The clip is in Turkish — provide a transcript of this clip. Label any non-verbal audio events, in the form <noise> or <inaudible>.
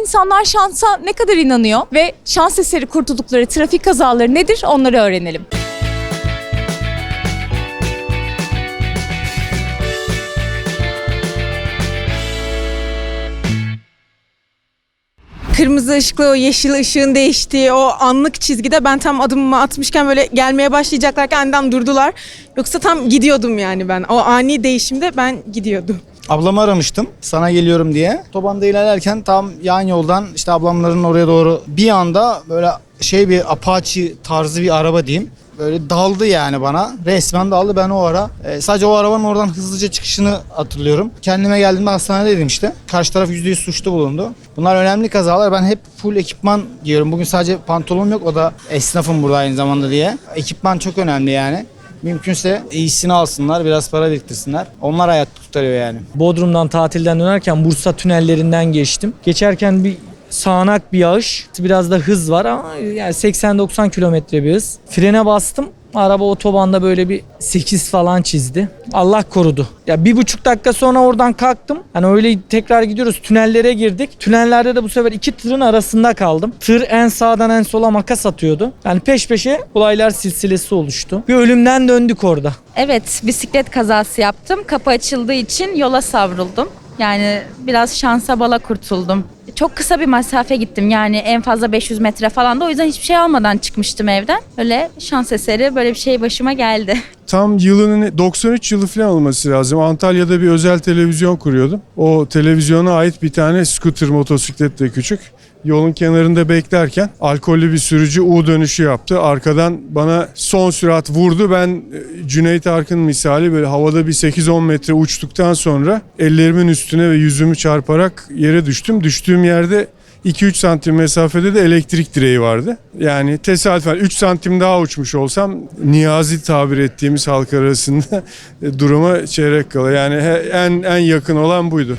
insanlar şansa ne kadar inanıyor ve şans eseri kurtuldukları trafik kazaları nedir onları öğrenelim. Kırmızı ışıkla o yeşil ışığın değiştiği o anlık çizgide ben tam adımımı atmışken böyle gelmeye başlayacaklarken aniden durdular. Yoksa tam gidiyordum yani ben. O ani değişimde ben gidiyordum. Ablamı aramıştım sana geliyorum diye. Otobanda ilerlerken tam yan yoldan işte ablamların oraya doğru bir anda böyle şey bir Apache tarzı bir araba diyeyim. Böyle daldı yani bana. Resmen daldı ben o ara. e, sadece o arabanın oradan hızlıca çıkışını hatırlıyorum. Kendime geldiğimde hastanedeydim işte. Karşı taraf %100 suçlu bulundu. Bunlar önemli kazalar. Ben hep full ekipman giyiyorum. Bugün sadece pantolonum yok. O da esnafım burada aynı zamanda diye. Ekipman çok önemli yani. Mümkünse iyisini alsınlar, biraz para biriktirsinler. Onlar hayat kurtarıyor yani. Bodrum'dan tatilden dönerken Bursa tünellerinden geçtim. Geçerken bir sağanak bir yağış. Biraz da hız var ama yani 80-90 kilometre bir hız. Frene bastım. Araba otobanda böyle bir 8 falan çizdi. Allah korudu. Ya bir buçuk dakika sonra oradan kalktım. Hani öyle tekrar gidiyoruz. Tünellere girdik. Tünellerde de bu sefer iki tırın arasında kaldım. Tır en sağdan en sola makas atıyordu. Yani peş peşe olaylar silsilesi oluştu. Bir ölümden döndük orada. Evet, bisiklet kazası yaptım. Kapı açıldığı için yola savruldum. Yani biraz şansa bala kurtuldum. Çok kısa bir mesafe gittim yani en fazla 500 metre falan da o yüzden hiçbir şey almadan çıkmıştım evden. Öyle şans eseri böyle bir şey başıma geldi. <laughs> Tam yılının 93 yılı falan olması lazım. Antalya'da bir özel televizyon kuruyordum. O televizyona ait bir tane scooter motosiklet de küçük. Yolun kenarında beklerken alkollü bir sürücü U dönüşü yaptı. Arkadan bana son sürat vurdu. Ben e, Cüneyt Arkın misali böyle havada bir 8-10 metre uçtuktan sonra ellerimin üstüne ve yüzümü çarparak yere düştüm. Düştüğüm yerde 2-3 santim mesafede de elektrik direği vardı. Yani tesadüfen 3 santim daha uçmuş olsam niyazi tabir ettiğimiz halk arasında <laughs> duruma çeyrek kala. Yani en en yakın olan buydu.